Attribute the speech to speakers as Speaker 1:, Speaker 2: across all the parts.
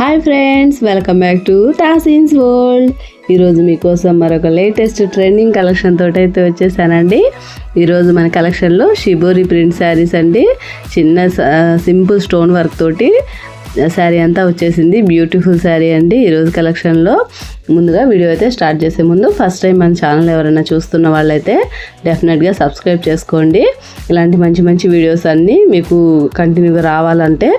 Speaker 1: Hi friends welcome back to Taseen's world ఈరోజు మీకోసం మరొక లేటెస్ట్ ట్రెండింగ్ కలెక్షన్ తోటి అయితే వచ్చేసానండి. ఈరోజు మన కలెక్షన్లో షిబోరి ప్రింట్ శారీస్ అండి. చిన్న స- సింపుల్ స్టోన్ వర్క్ తోటి శారీ అంతా వచ్చేసింది. బ్యూటిఫుల్ శారీ అండి. ఈరోజు కలెక్షన్లో ముందుగా వీడియో అయితే స్టార్ట్ చేసే ముందు ఫస్ట్ టైం మన ఛానల్ ఎవరైనా చూస్తున్న వాళ్ళైతే డెఫినెట్గా సబ్స్క్రైబ్ చేసుకోండి. ఇలాంటి మంచి మంచి వీడియోస్ అన్నీ మీకు కంటిన్యూగా రావాలంటే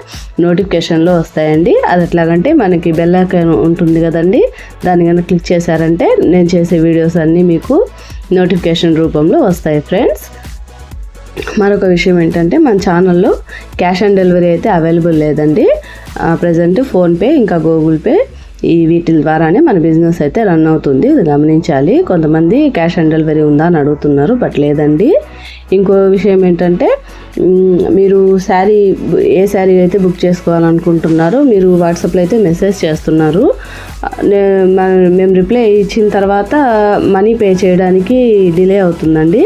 Speaker 1: నోటిఫికేషన్లో వస్తాయండి. అది ఎట్లాగంటే మనకి బెల్ ఐకాన్ ఉంటుంది కదండి. దాన్ని కనుక క్లిక్ చేశారంటే నేను చేసే వీడియోస్ అన్నీ మీకు నోటిఫికేషన్ రూపంలో వస్తాయి ఫ్రెండ్స్ మరొక విషయం ఏంటంటే మన ఛానల్లో క్యాష్ ఆన్ డెలివరీ అయితే అవైలబుల్ లేదండి. ప్రజెంట్ ఫోన్పే ఇంకా గూగుల్ పే ఈ వీటి ద్వారానే మన బిజినెస్ అయితే రన్ అవుతుంది. ఇది గమనించాలి. కొంతమంది క్యాష్ ఆన్ డెలివరీ ఉందా అని అడుగుతున్నారు బట్ లేదండి. ఇంకో విషయం ఏంటంటే మీరు శారీ ఏ శారీ అయితే బుక్ చేసుకోవాలనుకుంటున్నారో మీరు వాట్సాప్లో అయితే మెసేజ్ చేస్తున్నారు. మేము రిప్లై ఇచ్చిన తర్వాత మనీ పే చేయడానికి డిలే అవుతుందండి.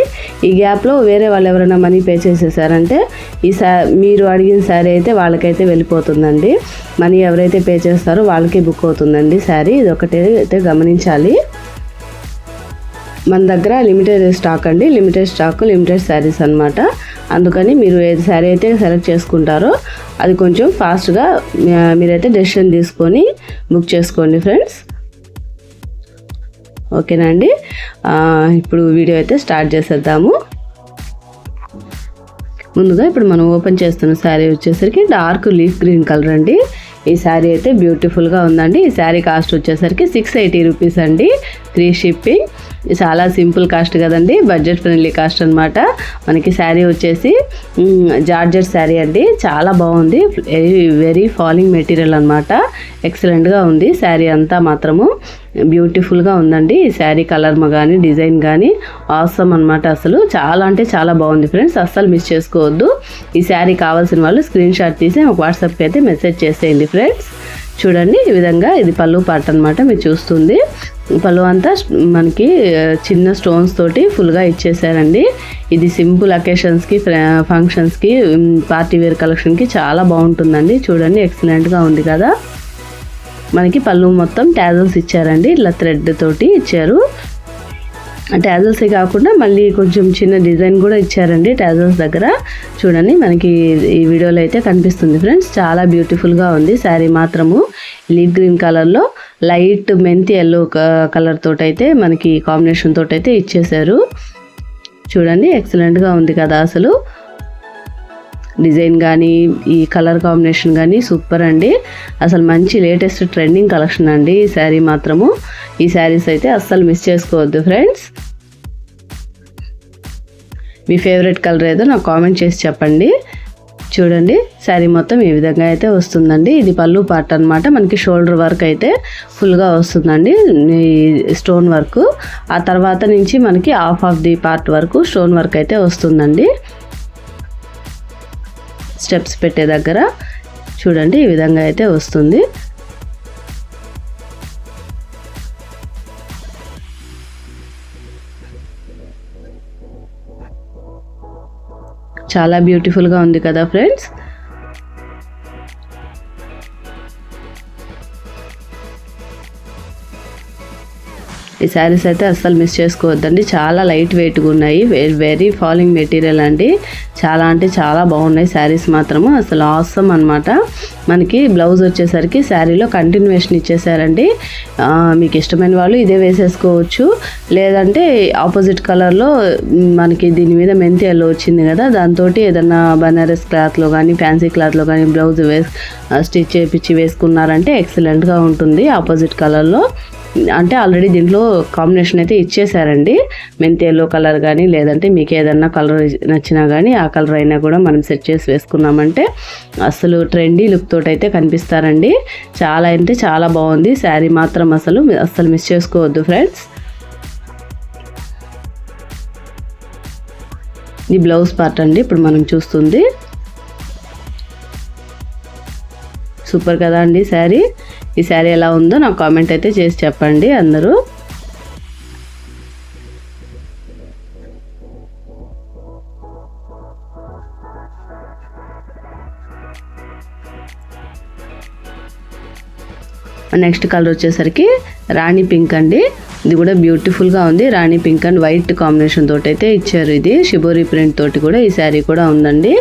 Speaker 1: ఈ గ్యాప్లో వేరే వాళ్ళు ఎవరైనా మనీ పే చేసేసారంటే ఈ శా మీరు అడిగిన శారీ అయితే వాళ్ళకైతే వెళ్ళిపోతుందండి. మనీ ఎవరైతే పే చేస్తారో వాళ్ళకి బుక్ అవుతుందండి శారీ. ఇది ఒకటే అయితే గమనించాలి. మన దగ్గర లిమిటెడ్ స్టాక్ అండి. లిమిటెడ్ స్టాక్ లిమిటెడ్ శారీస్ అన్నమాట. అందుకని మీరు ఏది శారీ అయితే సెలెక్ట్ చేసుకుంటారో అది కొంచెం ఫాస్ట్గా మీరైతే డెసిషన్ తీసుకొని బుక్ చేసుకోండి ఫ్రెండ్స్ ఓకేనా అండి? ఇప్పుడు వీడియో అయితే స్టార్ట్ చేసేద్దాము. ముందుగా ఇప్పుడు మనం ఓపెన్ చేస్తున్న శారీ వచ్చేసరికి డార్క్ లీఫ్ గ్రీన్ కలర్ అండి. ఈ శారీ అయితే బ్యూటిఫుల్గా ఉందండి. ఈ శారీ కాస్ట్ వచ్చేసరికి సిక్స్ ఎయిటీ రూపీస్ అండి. ఫ్రీ షిప్పింగ్ చాలా సింపుల్ కాస్ట్ కదండి బడ్జెట్ ఫ్రెండ్లీ కాస్ట్ అనమాట మనకి శారీ వచ్చేసి జార్జెట్ శారీ అండి. చాలా బాగుంది వెరీ వెరీ ఫాలింగ్ మెటీరియల్ అనమాట ఎక్సలెంట్గా ఉంది శారీ అంతా మాత్రము. బ్యూటిఫుల్గా ఉందండి ఈ శారీ కలర్ కానీ డిజైన్ కానీ ఆసమ్ అనమాట అసలు. చాలా అంటే చాలా బాగుంది ఫ్రెండ్స్ అస్సలు మిస్ చేసుకోవద్దు. ఈ శారీ కావాల్సిన వాళ్ళు స్క్రీన్ షాట్ తీసి ఒక వాట్సాప్కి అయితే మెసేజ్ చేసేయండి ఫ్రెండ్స్. చూడండి ఈ విధంగా ఇది పళ్ళు పాట అనమాట మీరు చూస్తుంది. పళ్ళు అంతా మనకి చిన్న స్టోన్స్ తోటి ఫుల్గా ఇచ్చేసారండి ఇది సింపుల్ అకేషన్స్కి ఫంక్షన్స్కి పార్టీ వేర్ కలెక్షన్కి చాలా బాగుంటుందండి. చూడండి ఎక్సలెంట్గా ఉంది కదా. మనకి పళ్ళు మొత్తం ట్యాజల్స్ ఇచ్చారండి. ఇలా థ్రెడ్ తోటి ఇచ్చారు. ట్యాజల్సే కాకుండా మళ్ళీ కొంచెం చిన్న డిజైన్ కూడా ఇచ్చారండి ట్యాజల్స్ దగ్గర. చూడండి మనకి ఈ వీడియోలో అయితే కనిపిస్తుంది ఫ్రెండ్స్. చాలా బ్యూటిఫుల్గా ఉంది. శారీ మాత్రము లీప్ గ్రీన్ కలర్లో. లైట్ మెంతి ఎల్లో కలర్ తోటైతే మనకి కాంబినేషన్ తోటైతే ఇచ్చేసారు చూడండి ఎక్సలెంట్గా ఉంది కదా అసలు. డిజైన్ కానీ ఈ కలర్ కాంబినేషన్ కానీ సూపర్ అండి. అసలు మంచి లేటెస్ట్ ట్రెండింగ్ కలెక్షన్ అండి ఈ శారీ మాత్రము. ఈ శారీస్ అయితే అస్సలు మిస్ చేసుకోవద్దు ఫ్రెండ్స్ మీ ఫేవరెట్ కలర్ ఏదో నాకు కామెంట్ చేసి చెప్పండి. చూడండి. శారీ మొత్తం ఈ విధంగా అయితే వస్తుందండి. ఇది పళ్ళు పార్ట్ అనమాట మనకి షోల్డర్ వర్క్ అయితే ఫుల్గా వస్తుందండి. Stone work. ఆ తర్వాత నుంచి మనకి హాఫ్ ఆఫ్ ది పార్ట్ వరకు స్టోన్ వర్క్ అయితే వస్తుందండి. స్టెప్స్ పెట్టే దగ్గర చూడండి. ఈ విధంగా అయితే వస్తుంది. చాలా బ్యూటిఫుల్గా ఉంది కదా ఫ్రెండ్స్ ఈ శారీస్ అయితే అస్సలు మిస్ చేసుకోవద్దండి. చాలా లైట్ వెయిట్గా ఉన్నాయి. వెరీ ఫాలింగ్ మెటీరియల్ అండి. చాలా అంటే చాలా బాగున్నాయి శారీస్ మాత్రము. అసలు ఆసమ్ అనమాట మనకి బ్లౌజ్ వచ్చేసరికి శారీలో కంటిన్యూషన్ ఇచ్చేసారండి. మీకు ఇష్టమైన వాళ్ళు ఇదే వేసేసుకోవచ్చు. లేదంటే ఆపోజిట్ కలర్లో మనకి దీని మీద మెంతి ఎల్లో వచ్చింది కదా దాంతో ఏదన్నా బనారస్ క్లాత్లో కానీ ఫ్యాన్సీ క్లాత్లో కానీ బ్లౌజ్ వేస్ స్టిచ్ చేపించి వేసుకున్నారంటే ఎక్సలెంట్గా ఉంటుంది ఆపోజిట్ కలర్లో అంటే ఆల్రెడీ దీంట్లో కాంబినేషన్ అయితే ఇచ్చేసారండి మెంతి ఎల్లో కలర్ కానీ లేదంటే మీకు ఏదన్నా కలర్ నచ్చినా కానీ ఆ కలర్ అయినా కూడా మనం సెట్ చేసి వేసుకున్నామంటే అసలు ట్రెండీ లుక్ అయితే కనిపిస్తారండి. చాలా అంటే చాలా బాగుంది. శారీ మాత్రం అసలు అస్సలు మిస్ చేసుకోవద్దు ఫ్రెండ్స్ ఇది బ్లౌజ్ పార్ట్ అండి ఇప్పుడు మనం చూస్తుంది. సూపర్ కదా అండి శారీ? ఈ శారీ ఎలా ఉందో నాకు కామెంట్ అయితే చేసి చెప్పండి అందరూ. నెక్స్ట్ కలర్ వచ్చేసరికి రాణి పింక్ అండి. ఇది కూడా బ్యూటిఫుల్గా ఉంది. Rani pink and white combination తోటి అయితే ఇచ్చారు ఇది. షిబోరి ప్రింట్ తోటి కూడా ఈ శారీ కూడా ఉందండి.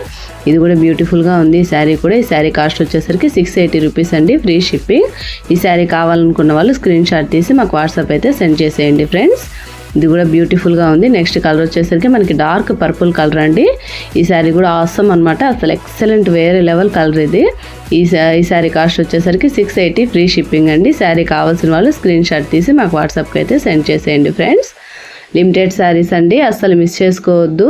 Speaker 1: ఇది కూడా బ్యూటిఫుల్గా ఉంది. ఈ శారీ కూడా ఈ శారీ కాస్ట్ వచ్చేసరికి సిక్స్ ఎయిటీ రూపీస్ అండి. ఫ్రీ షిప్పింగ్ ఈ శారీ కావాలనుకున్న వాళ్ళు స్క్రీన్ షాట్ తీసి మాకు వాట్సాప్ అయితే సెండ్ చేసేయండి ఫ్రెండ్స్ ఇది కూడా బ్యూటిఫుల్గా ఉంది. నెక్స్ట్ కలర్ వచ్చేసరికి మనకి డార్క్ పర్పుల్ కలర్ అండి. ఈ శారీ కూడా ఆసమ్ అనమాట అసలు ఎక్సలెంట్ వేరే లెవెల్ కలర్ ఇది. ఈ ఈ శారీ కాస్ట్ వచ్చేసరికి సిక్స్ ఎయిటీ ఫ్రీ షిప్పింగ్ అండి. శారీ కావాల్సిన వాళ్ళు స్క్రీన్ షాట్ తీసి మాకు వాట్సాప్కి అయితే సెండ్ చేసేయండి ఫ్రెండ్స్ లిమిటెడ్ శారీస్ అండి. అస్సలు మిస్ చేసుకోవద్దు.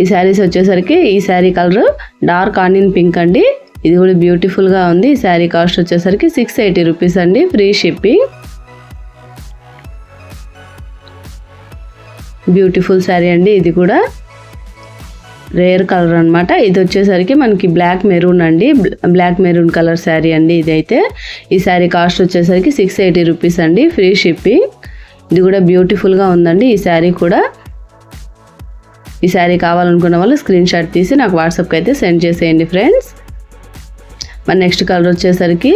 Speaker 1: ఈ శారీస్ వచ్చేసరికి ఈ sari colour dark onion pink అండి. ఇది కూడా బ్యూటిఫుల్గా ఉంది. ఈ శారీ కాస్ట్ వచ్చేసరికి సిక్స్ ఎయిటీ రూపీస్ అండి. ఫ్రీ షిప్పింగ్ బ్యూటిఫుల్ శారీ అండి. ఇది కూడా రేర్ కలర్ అనమాట ఇది వచ్చేసరికి మనకి బ్లాక్ మెరూన్ అండి. బ్లాక్ మెరూన్ కలర్ శారీ అండి ఇదైతే. ఈ శారీ కాస్ట్ వచ్చేసరికి సిక్స్ ఎయిటీ రూపీస్ అండి. Free shipping. ఇది కూడా బ్యూటిఫుల్గా ఉందండి ఈ శారీ కూడా. ఈ శారీ కావాలనుకున్న వాళ్ళు స్క్రీన్ షాట్ తీసి నాకు వాట్సాప్కి అయితే సెండ్ చేసేయండి ఫ్రెండ్స్. మన నెక్స్ట్ కలర్ వచ్చేసరికి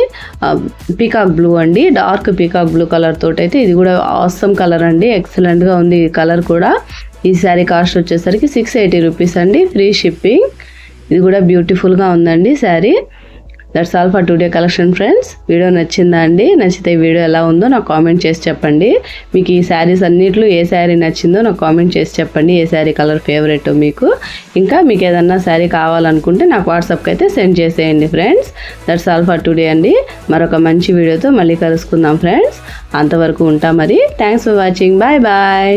Speaker 1: పీకాక్ బ్లూ అండి. డార్క్ పీకాక్ బ్లూ కలర్ తోటైతే అయితే ఇది కూడా ఆసమ్ కలర్ అండి. ఎక్సలెంట్గా ఉంది ఈ కలర్ కూడా. ఈ శారీ కాస్ట్ వచ్చేసరికి సిక్స్ ఎయిటీ రూపీస్ అండి. ఫ్రీ షిప్పింగ్ ఇది కూడా బ్యూటిఫుల్గా ఉందండి sari that's all for today collection friends video నచ్చిందా అండి? నచ్చితే వీడియో ఎలా ఉందో నాకు కామెంట్ చేసి చెప్పండి. మీకు ఈ శారీస్ అన్నిట్లో ఏ శారీ నచ్చిందో నాకు కామెంట్ చేసి చెప్పండి. ఏ శారీ కలర్ ఫేవరెట్ మీకు? ఇంకా మీకు ఏదన్నా శారీ కావాలనుకుంటే నాకు వాట్సాప్కి అయితే సెండ్ చేసేయండి friends that's all for today అండి. మరొక మంచి వీడియోతో మళ్ళీ కలుసుకుందాం ఫ్రెండ్స్ అంతవరకు ఉంటాం మరి. Thanks for watching bye bye